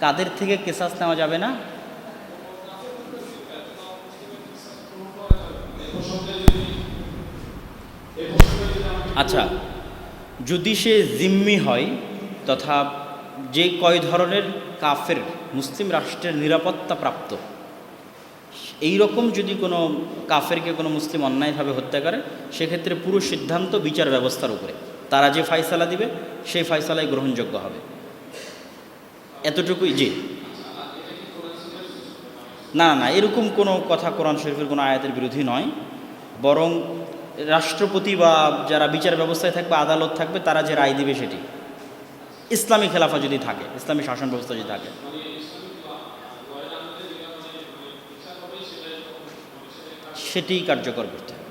কাদের থেকে কেসাস নেওয়া যাবে না? আচ্ছা যদি সে জিম্মি হয় তথা যে কয় ধরনের কাফের মুসলিম রাষ্ট্রের নিরাপত্তা প্রাপ্ত এই রকম যদি কোনো কাফেরকে কোনো মুসলিম অন্যায়ভাবে হত্যা করে, সেক্ষেত্রে পুরো সিদ্ধান্ত বিচার ব্যবস্থার উপরে। তারা যে ফাইসালা দিবে, সেই ফাইসালাই গ্রহণযোগ্য হবে। এতটুকুই, জি। না না এরকম কোনো কথা কোরআন শরীফের কোনো আয়াতের বিরোধী নয়। বরং রাষ্ট্রপতি বা যারা বিচার ব্যবস্থায় থাকবে, আদালত থাকবে, তারা যে রায় দিবে সেটি। ইসলামী খেলাফা যদি থাকে, ইসলামী শাসন ব্যবস্থা যদি থাকে। সেটিই কার্যকর করতে হবে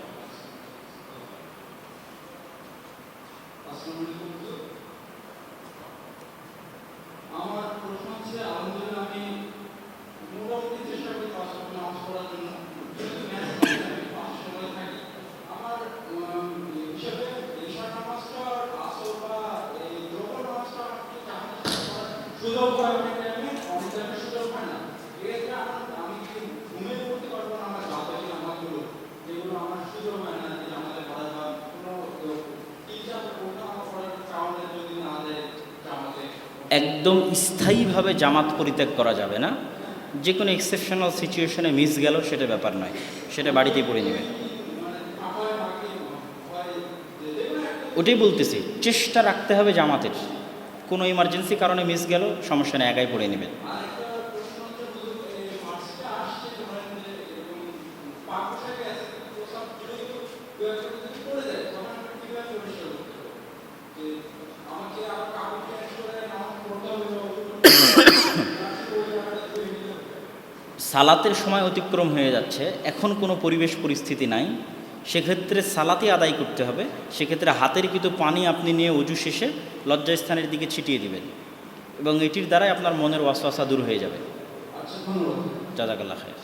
আমার প্রশ্ন হচ্ছে আলহামদুলিল্লাহ আমি মোটামুটি চেষ্টা করি পাঁচ ওয়াক্ত নামাজ পড়ার জন্য যদি ম্যাচ হয়, আমি পাঁচ সময় থাকি আমার উম, হিসেবে ঈশার নামাজটা আর আসর বা এই জোহর নামাজটা আমার একটু জামাতের সাথে পড়ার সুযোগ হয় অনেক টাইমে অনেক টাইমে সুযোগ হয় না এক্ষেত্রে আমার আমি কি ঘুমিয়ে পড়তে পারব না আমার জামাতের নামাজগুলো যেগুলো আমার সুযোগ হয় না যে জামাতে পড়া বা কোনো টিচার ওটা আমার পড়ার চাওয়ালে যদি না দেয় জামাতে একদম স্থায়ীভাবে জামাত পরিত্যাগ করা যাবে না। যে কোনো এক্সেপশনাল সিচুয়েশনে মিস গেল সেটা ব্যাপার নয়। সেটা বাড়িতেই পড়ে নেবে। ওটাই বলতেছি, চেষ্টা রাখতে হবে জামাতের। কোনো ইমার্জেন্সি কারণে মিস গেল সমস্যা নেই, একাই পড়ে নেবেন সালাতের সময় অতিক্রম হয়ে যাচ্ছে এখন কোনো পরিবেশ পরিস্থিতি নাই। সেক্ষেত্রে সালাতে আদায় করতে হবে সেক্ষেত্রে হাতের কিন্তু পানি আপনি নিয়ে অজু শেষে লজ্জাস্থানের দিকে ছিটিয়ে দিবেন এবং এটির দ্বারাই আপনার মনের ওয়াসওয়াসা দূর হয়ে যাবে। জাজাকাল্লা খায়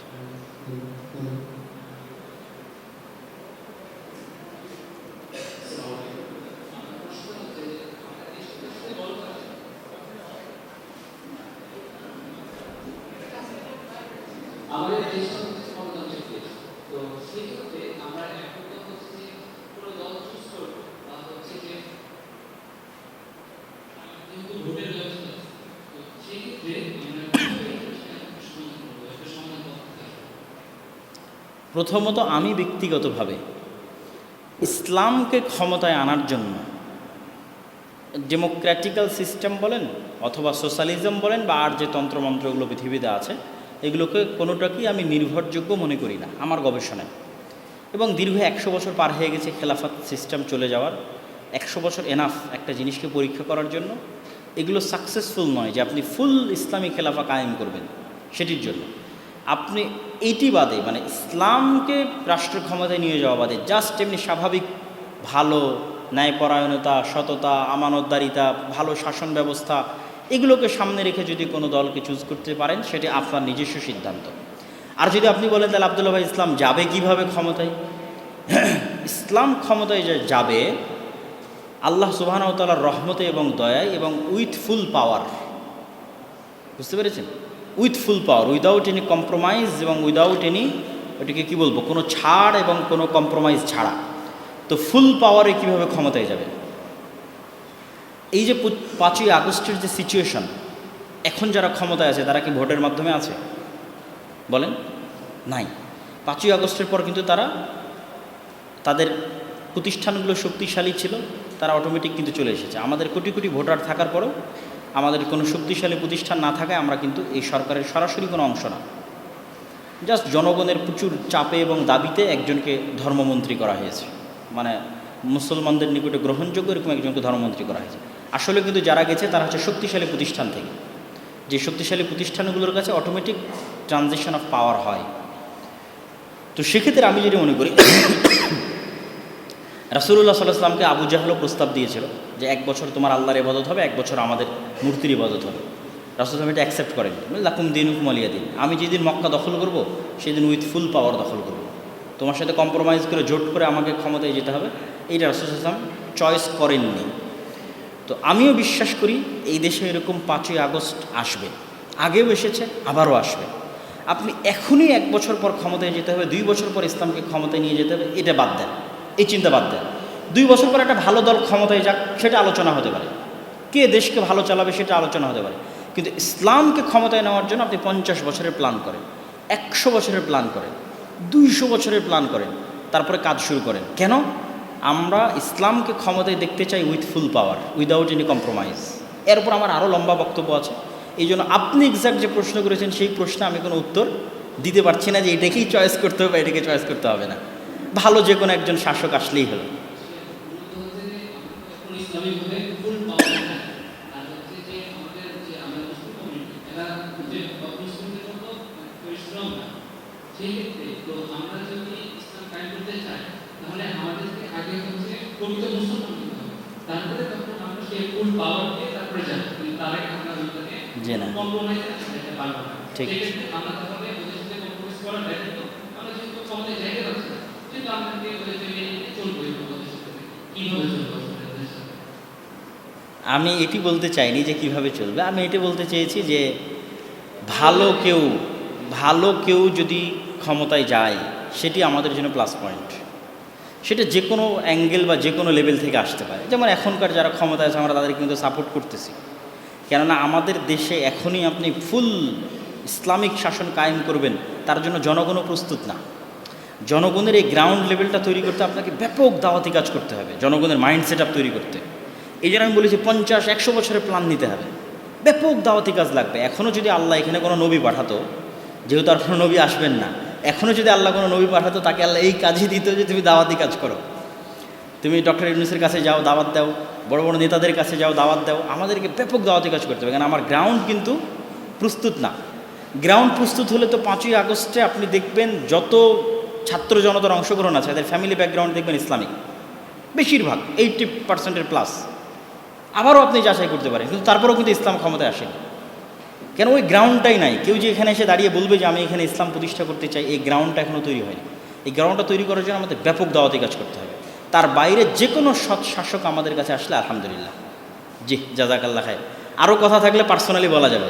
আমাদের দেশটা হচ্ছে গণতান্ত্রিক দেশ তো সেই ক্ষেত্রে আমরা এখন তো হচ্ছে যে কোনো দল চুজ করব বা হচ্ছে যে যেহেতু ভোটের ব্যবস্থা আছে, তো সেই ক্ষেত্রে আমরা কীভাবে সেটা সমাধান করব একটা সমাধান পথ থাকবে প্রথমত আমি ব্যক্তিগতভাবে ইসলামকে ক্ষমতায় আনার জন্য ডেমোক্র্যাটিক্যাল সিস্টেম বলেন অথবা সোশ্যালিজম বলেন বা আর যে তন্ত্রমন্ত্রগুলো পৃথিবীতে আছে, এগুলোকে কোনোটাকেই আমি নির্ভরযোগ্য মনে করি না, আমার গবেষণায়। এবং দীর্ঘ একশো বছর পার হয়ে গেছে খেলাফত সিস্টেম চলে যাওয়ার। একশো বছর এনাফ একটা জিনিসকে পরীক্ষা করার জন্য। এগুলো সাকসেসফুল নয় যে আপনি ফুল ইসলামী খেলাফা কায়েম করবেন, সেটির জন্য। আপনি এইটি বাদে মানে ইসলামকে রাষ্ট্র ক্ষমতায় নিয়ে যাওয়া বাদে জাস্ট এমনি স্বাভাবিক ভালো, ন্যায়পরায়ণতা, সততা, আমানতদারিতা, ভালো শাসন ব্যবস্থা, এগুলোকে সামনে রেখে যদি কোনো দলকে চুজ করতে পারেন, সেটি আপনার নিজস্ব সিদ্ধান্ত। আর যদি আপনি বলেন, তাহলে আবদুল্লাহ ভাই, ইসলাম যাবে কীভাবে ক্ষমতায়? ইসলাম ক্ষমতায় যাবে আল্লাহ সুবাহানতালার রহমতে এবং দয়ায় এবং উইথ ফুল পাওয়ার। বুঝতে পেরেছেন? With full power, without any compromise এবং উইদাউট এনি, ওটিকে কী বলব? কোনো ছাড় এবং কোনো কম্প্রোমাইজ ছাড়া। তো ফুল পাওয়ারে কীভাবে ক্ষমতায় যাবে এই যে পাঁচই আগস্টের যে সিচুয়েশন এখন যারা ক্ষমতায় আছে, তারা কি ভোটের মাধ্যমে আছে? বলেন, নাই। পাঁচই আগস্টের পর কিন্তু তারা, তাদের প্রতিষ্ঠানগুলো শক্তিশালী ছিল তারা অটোমেটিক কিন্তু চলে এসেছে। আমাদের কোটি কোটি ভোটার থাকার পরেও আমাদের কোনো শক্তিশালী প্রতিষ্ঠান না থাকায় আমরা কিন্তু এই সরকারের সরাসরি কোনো অংশ না। জাস্ট জনগণের প্রচুর চাপে এবং দাবিতে একজনকে ধর্মমন্ত্রী করা হয়েছে। মানে মুসলমানদের নিকটে গ্রহণযোগ্য এরকম একজনকে ধর্মমন্ত্রী করা হয়েছে। আসলে কিন্তু যারা গেছে তারা হচ্ছে শক্তিশালী প্রতিষ্ঠান থেকে। যে শক্তিশালী প্রতিষ্ঠানগুলোর কাছে অটোমেটিক ট্রানজিশন অফ পাওয়ার হয়। তো সেক্ষেত্রে আমি যেটা মনে করি রাসুল্লাহ সাল্লাহামকে আবু জাহলও প্রস্তাব দিয়েছিল যে এক বছর তোমার আল্লাহর ইবাদত হবে, এক বছর আমাদের মূর্তির ইবাদত হবে। রাসুল এটা অ্যাকসেপ্ট করেন লাকুম দিন হুকুমালিয়া দিন। আমি যেদিন মক্কা দখল করব, সেদিন উইথ ফুল পাওয়ার দখল করব। তোমার সাথে কম্প্রোমাইজ করে, জোট করে আমাকে ক্ষমতায় যেতে হবে। এইটা রাসুল ইসলাম চয়েস করেননি। তো আমিও বিশ্বাস করি, এই দেশে এরকম পাঁচই আগস্ট আসবে। আগেও এসেছে, আবারও আসবে। আপনি এখনই এক বছর পর ক্ষমতায় যেতে হবে, দুই বছর পর ইসলামকে ক্ষমতায় নিয়ে যেতে হবে, এটা বাদ দেন। এই চিন্তা বাদ দেন। দুই বছর পর একটা ভালো দল ক্ষমতায় যাক, সেটা আলোচনা হতে পারে। কে দেশকে ভালো চালাবে সেটা আলোচনা হতে পারে। কিন্তু ইসলামকে ক্ষমতায় নেওয়ার জন্য আপনি পঞ্চাশ বছরের প্ল্যান করেন, একশো বছরের প্ল্যান করেন, দুইশো বছরের প্ল্যান করেন, তারপরে কাজ শুরু করেন। কেন? আমরা ইসলামকে ক্ষমতায় দেখতে চাই with full power without any compromise এর উপর আমার আরও লম্বা বক্তব্য আছে। এই জন্য আপনি এক্স্যাক্ট যে প্রশ্ন করেছেন, সেই প্রশ্নে আমি কোনো উত্তর দিতে পারছি না যে এটাকেই চয়েস করতে হবে এটাকে চয়েস করতে হবে না। ভালো যে কোনো একজন শাসক আসলেই হলো জি না। ঠিক। আমরা আমি এটি বলতে চাইনি যে কীভাবে চলবে। আমি এটি বলতে চেয়েছি যে ভালো কেউ ভালো কেউ যদি ক্ষমতায় যায়, সেটি আমাদের জন্য প্লাস পয়েন্ট সেটা যে কোনো অ্যাঙ্গেল বা যে কোনো লেভেল থেকে আসতে পারে। যেমন এখনকার যারা ক্ষমতায় আছে, আমরা তাদেরকে কিন্তু সাপোর্ট করতেছি। কেননা আমাদের দেশে এখনই আপনি ফুল ইসলামিক শাসন কায়েম করবেন, তার জন্য জনগণও প্রস্তুত না। জনগণের এই গ্রাউন্ড লেভেলটা তৈরি করতে আপনাকে ব্যাপক দাওয়াতি কাজ করতে হবে, জনগণের মাইন্ড সেট তৈরি করতে। এই জন্য আমি বলেছি পঞ্চাশ, একশো বছরের প্ল্যান নিতে হবে। ব্যাপক দাওয়াতি কাজ লাগবে। এখনও যদি আল্লাহ এখানে কোনো নবী পাঠাতো, যেহেতু আর কোনো নবী আসবেন না এখনও যদি আল্লাহ কোনো নবী পাঠাতো, তাকে আল্লাহ এই কাজই দিত যে তুমি দাওয়াতি কাজ করো। তুমি ডক্টর ইউনুসের কাছে যাও, দাওয়াত দাও। বড় বড় নেতাদের কাছে যাও, দাওয়াত দাও। আমাদেরকে ব্যাপক দাওয়াতি কাজ করতে হবে। কারণ আমার গ্রাউন্ড কিন্তু প্রস্তুত না। গ্রাউন্ড প্রস্তুত হলে তো পাঁচই আগস্টে আপনি দেখবেন যত ছাত্র জনতার অংশগ্রহণ আছে তাদের ফ্যামিলি ব্যাকগ্রাউন্ড দেখবেন ইসলামিক। বেশিরভাগ এইটটি পার্সেন্টের প্লাস আবারও আপনি যাচাই করতে পারেন, কিন্তু তারপরেও কিন্তু ইসলাম ক্ষমতায় আসেনি। কেন? ওই গ্রাউন্ডটাই নাই। কেউ যে এখানে এসে দাঁড়িয়ে বলবে যে, আমি এখানে ইসলাম প্রতিষ্ঠা করতে চাই, এই গ্রাউন্ডটা এখনও তৈরি হয়নি। এই গ্রাউন্ডটা তৈরি করার জন্য আমাদের ব্যাপক দাওয়াতি কাজ করতে হবে। তার বাইরে যে কোনো সৎ শাসক আমাদের কাছে আসলে আলহামদুলিল্লাহ। জি জাজাকাল্লাহ খায় আরও কথা থাকলে পার্সোনালি বলা যাবে।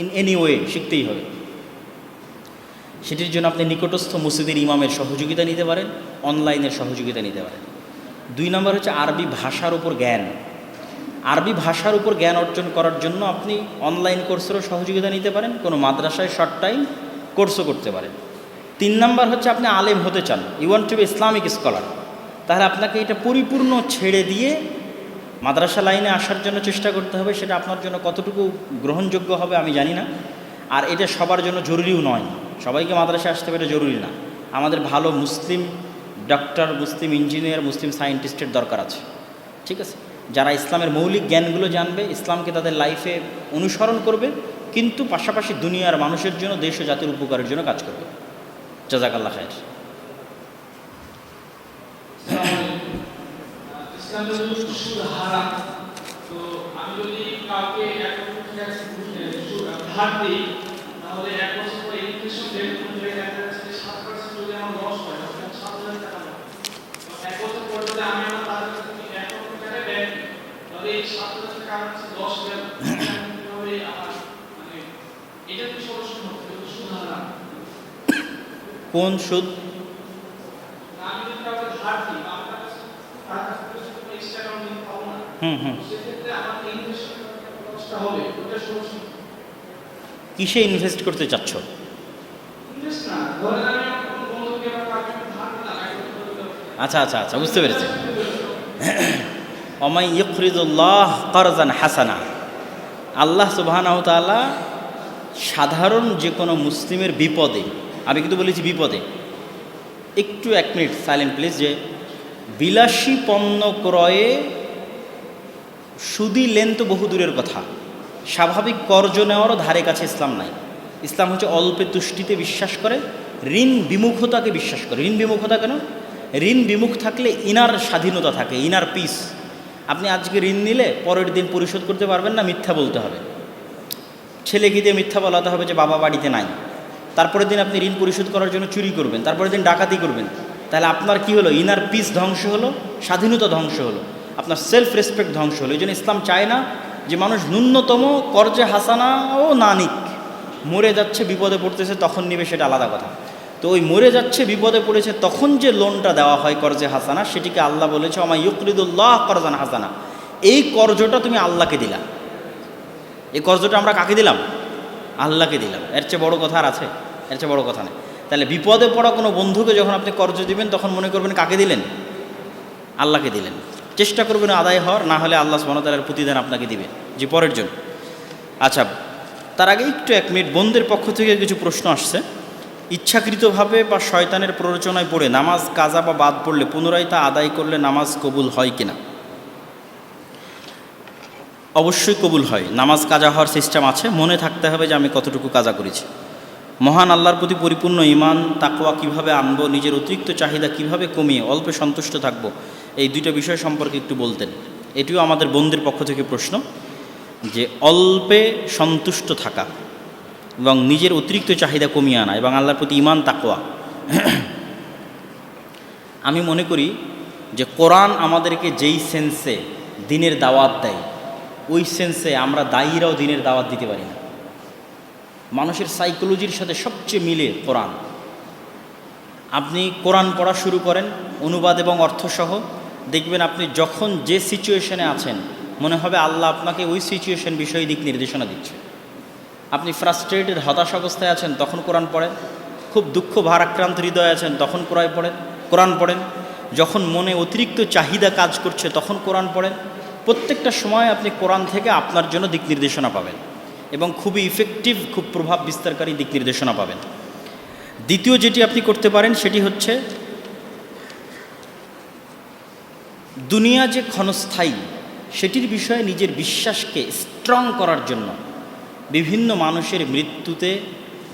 ইন এনি ওয়ে শিখতেই হবে। সেটির জন্য আপনি নিকটস্থ মসজিদের ইমামের সহযোগিতা নিতে পারেন অনলাইনের সহযোগিতা নিতে পারেন। দুই নম্বর হচ্ছে আরবি ভাষার উপর জ্ঞান। আরবি ভাষার উপর জ্ঞান অর্জন করার জন্য আপনি অনলাইন কোর্সেরও সহযোগিতা নিতে পারেন, কোনো মাদ্রাসায় শর্ট টাইম কোর্সও করতে পারেন। তিন নম্বর হচ্ছে আপনি আলেম হতে চান। You want to be Islamic scholar তাহলে আপনাকে এটা পরিপূর্ণ ছেড়ে দিয়ে মাদ্রাসা লাইনে আসার জন্য চেষ্টা করতে হবে, সেটা আপনার জন্য কতটুকু গ্রহণযোগ্য হবে আমি জানি না। আর এটা সবার জন্য জরুরিও নয়। সবাইকে মাদ্রাসায় আসতে হবে এটা জরুরি না। আমাদের ভালো মুসলিম ডক্টর, মুসলিম ইঞ্জিনিয়ার, মুসলিম সায়েন্টিস্টের দরকার আছে। ঠিক আছে? যারা ইসলামের মৌলিক জ্ঞানগুলো জানবে, ইসলামকে তাদের লাইফে অনুসরণ করবে, কিন্তু পাশাপাশি দুনিয়ার মানুষের জন্য, দেশ ও জাতির উপকারের জন্য কাজ করবে। জাজাকাল্লাহ খায়ের। ইসলাম যদি সুদ হারাম। তো আমি যদি কাউকে এক ধার দিই তাহলে এক বছর পরে ইনফ্লেশন রেট অনুযায়ী দেখা যাচ্ছে সাত পার্সেন্ট যদি আমার লস হয় তাহলে সাত হাজার টাকা এক বছর পরে যদি আমি আমার তাদের কাছে এক লক্ষ টাকা ব্যাংক তাহলে এই সাত হাজার টাকা আমার কাছে দশ হাজার কীভাবে আমার মানে এটা তো সরাসরি সুদ হারাম। কোন সুদ? আমি যদি কাউকে ধার দিই আমার কাছে তার কাছ থেকে যদি কোনো এক্সট্রা অ্যামাউন্ট নিতে পাবো না হুম হুম। কিসে ইনভেস্ট করতে চাচ্ছ? আচ্ছা আচ্ছা আচ্ছা বুঝতে পেরেছি। অমাই ইফরিদুল্লাহ করজান হাসানা। আল্লাহ সুবাহানাহ সাধারণ যে কোনো মুসলিমের বিপদে আমি কিন্তু বলেছি বিপদে একটু এক মিনিট সাইলেন্ট প্লিজ যে বিলাসী পণ্য ক্রয়ে সুদি লেন তো বহু দূরের কথা। স্বাভাবিক কর্জ নেওয়ারও ধারে কাছে ইসলাম নাই। ইসলাম হচ্ছে অল্পে তুষ্টিতে বিশ্বাস করে, ঋণ বিমুখতাকে বিশ্বাস করে। ঋণ বিমুখতা কেন? ঋণ বিমুখ থাকলে ইনার স্বাধীনতা থাকে, ইনার পিস আপনি আজকে ঋণ নিলে পরের দিন পরিশোধ করতে পারবেন না, মিথ্যা বলতে হবে। ছেলেকে দিয়ে মিথ্যা বলাতে হবে যে বাবা বাড়িতে নাই। তারপরের দিন আপনি ঋণ পরিশোধ করার জন্য চুরি করবেন, তারপরের দিন ডাকাতি করবেন। তাহলে আপনার কি হলো? ইনার পিস ধ্বংস হলো, স্বাধীনতা ধ্বংস হলো। আপনার সেলফ রেসপেক্ট ধ্বংস হলো। এই জন্য ইসলাম চায় না যে মানুষ ন্যূনতম কর্জে হাসানাও না নিক মরে যাচ্ছে, বিপদে পড়তেছে, তখন নিবে সেটা আলাদা কথা। তো ওই মরে যাচ্ছে, বিপদে পড়েছে, তখন যে লোনটা দেওয়া হয় কর্জে হাসানা, সেটিকে আল্লাহ বলেছে আমার ইউকরিদুল্লাহ করজান হাসানা। এই কর্জটা তুমি আল্লাহকে দিলা। এই কর্জটা আমরা কাকে দিলাম? আল্লাহকে দিলাম। এর চেয়ে বড় কথা আর আছে। এর চেয়ে বড় কথা নেই। তাহলে বিপদে পড়া কোনো বন্ধুকে যখন আপনি কর্জ দিবেন, তখন মনে করবেন কাকে দিলেন? আল্লাহকে দিলেন। চেষ্টা করবেন আদায় হওয়ার, না হলে আল্লাহ সুবহানাহু প্রতিদান আপনাকে দিবে। যে পরের জন। আচ্ছা তার আগে একটু এক মিনিট বন্ধের পক্ষ থেকে কিছু প্রশ্ন আসছে। ইচ্ছাকৃতভাবে বা শয়তানের প্ররোচনায় পড়ে নামাজ, কাজা বা বাদ পড়লে পুনরায় তা আদায় করলে নামাজ কবুল হয় কিনা অবশ্যই কবুল হয়। নামাজ, কাজা হওয়ার সিস্টেম আছে। মনে থাকতে হবে যে আমি কতটুকু কাজা করেছি। মহান আল্লাহর প্রতি পরিপূর্ণ ইমান তাকওয়া কীভাবে আনব, নিজের অতিরিক্ত চাহিদা কীভাবে কমিয়ে, অল্পে সন্তুষ্ট থাকব এই দুইটা বিষয় সম্পর্কে একটু বলতেন। এটিও আমাদের বন্ধুর পক্ষ থেকে প্রশ্ন যে অল্পে সন্তুষ্ট থাকা এবং নিজের অতিরিক্ত চাহিদা কমিয়ে আনা এবং আল্লাহর প্রতি ইমান তাকোয়া আমি মনে করি যে কোরআন আমাদেরকে যেই সেন্সে দিনের দাওয়াত দেয়, ওই সেন্সে আমরা দায়ীরাও দিনের দাওয়াত দিতে পারি না। মানুষের সাইকোলজির সাথে সবচেয়ে মিলে কোরআন। আপনি কোরআন পড়া শুরু করেন, অনুবাদ এবং অর্থসহ দেখবেন আপনি যখন যে সিচুয়েশনে আছেন, মনে হবে আল্লাহ আপনাকে ওই সিচুয়েশন বিষয়ে দিক নির্দেশনা দিচ্ছে। আপনি ফ্রাস্ট্রেটেড হতাশ অবস্থায় আছেন, তখন কোরআন পড়েন। খুব দুঃখ, ভারাক্রান্ত হৃদয় আছেন, তখন কোরআন পড়েন কোরআন পড়েন। যখন মনে অতিরিক্ত চাহিদা কাজ করছে, তখন কোরআন পড়েন। প্রত্যেকটা সময় আপনি কোরআন থেকে আপনার জন্য দিক নির্দেশনা পাবেন এবং খুবই ইফেক্টিভ খুব প্রভাব বিস্তারকারী দিক নির্দেশনা পাবেন। দ্বিতীয় যেটি আপনি করতে পারেন, সেটি হচ্ছে দুনিয়া যে ক্ষণস্থায়ী, সেটির বিষয়ে নিজের বিশ্বাসকে স্ট্রং করার জন্য বিভিন্ন মানুষের মৃত্যুতে,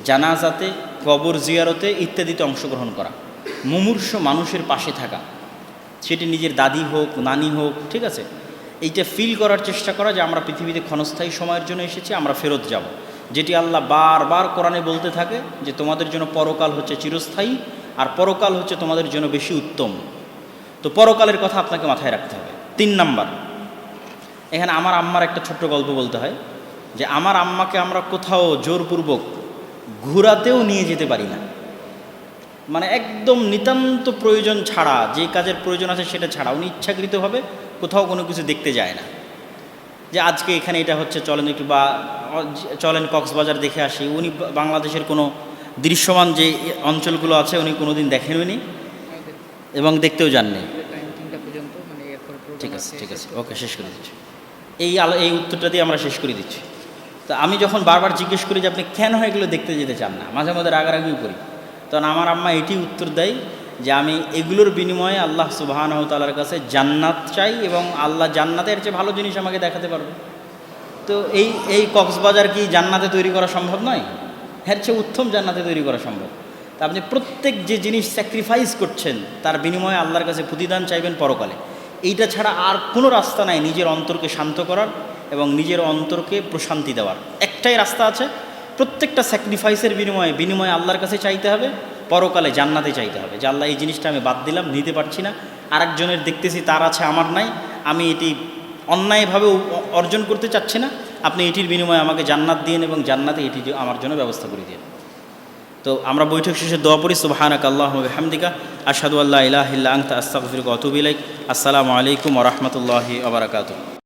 জানাজাতে, কবর জিয়ারতে ইত্যাদিতে অংশগ্রহণ করা, মুমূর্ষ মানুষের পাশে থাকা। সেটি নিজের দাদি হোক, নানি হোক, ঠিক আছে? এইটা ফিল করার চেষ্টা করা যে আমরা পৃথিবীতে ক্ষণস্থায়ী সময়ের জন্য এসেছি, আমরা ফেরত যাব। যেটি আল্লাহ বারবার কোরআনে বলতে থাকে যে তোমাদের জন্য পরকাল হচ্ছে চিরস্থায়ী, আর পরকাল হচ্ছে তোমাদের জন্য বেশি উত্তম। তো পরকালের কথা আপনাকে মাথায় রাখতে হবে। তিন নাম্বার, এখানে আমার আম্মার একটা ছোট্ট গল্প বলতে হয় যে আমার আম্মাকে আমরা কোথাও জোরপূর্বক ঘোরাতেও নিয়ে যেতে পারি না। মানে একদম নিতান্ত প্রয়োজন ছাড়া, যে কাজের প্রয়োজন আছে সেটা ছাড়া। উনি ইচ্ছাকৃতভাবে কোথাও কোনো কিছু দেখতে যায় না। যে আজকে এখানে এটা হচ্ছে, চলেন একটু বা, চলেন কক্সবাজার দেখে আসি। উনি বাংলাদেশের কোনো দৃশ্যমান যে অঞ্চলগুলো আছে, উনি কোনো দিন দেখেননি এবং দেখতেও যাননি মানে ঠিক আছে ঠিক আছে। ওকে শেষ করে দিচ্ছি। এই আলো এই উত্তরটা দিয়ে আমরা শেষ করে দিচ্ছি। তো আমি যখন বারবার জিজ্ঞেস করি যে আপনি কেন এগুলো দেখতে যেতে চান না মাঝে মধ্যে রাগারাগিও করি। তখন আমার আম্মা এটি উত্তর দেয় যে আমি এগুলোর বিনিময়ে আল্লাহ সুবাহান তালার কাছে জান্নাত চাই এবং আল্লাহ জান্নাতের চেয়ে ভালো জিনিস আমাকে দেখাতে পারবে। তো এই এই কক্সবাজার কি জান্নাতে তৈরি করা সম্ভব নয়? এর চেয়ে উত্তম জান্নাতে তৈরি করা সম্ভব। তা আপনি প্রত্যেক যে জিনিস স্যাক্রিফাইস করছেন, তার বিনিময়ে আল্লাহর কাছে প্রতিদান চাইবেন পরকালে। এইটা ছাড়া আর কোনো রাস্তা নাই নিজের অন্তরকে শান্ত করার এবং নিজের অন্তরকে প্রশান্তি দেওয়ার। একটাই রাস্তা আছে, প্রত্যেকটা স্যাক্রিফাইসের বিনিময়ে বিনিময়ে আল্লাহর কাছে চাইতে হবে, পরকালে জান্নাতে চাইতে হবে। যে আল্লাহ এই জিনিসটা আমি বাদ দিলাম, নিতে পারছি না, আরেকজনের দেখতেছি তার আছে, আমার নাই, আমি এটি অন্যায়ভাবে অর্জন করতে চাচ্ছি না, আপনি এটির বিনিময়ে আমাকে জান্নাত দিন এবং জান্নাতে এটি আমার জন্য ব্যবস্থা করে দিন তো আমরা বৈঠক শেষে দোয়া পড়ি, সুবাহানাক আল্লাহ হামদিকা আসাদু আল্লাহ ইলাহ ইল্লা আংতা আতুবু ইলাইক। আসসালামু আলাইকুম ওয়া রাহমাতুল্লাহি ওয়া বারাকাতুহু।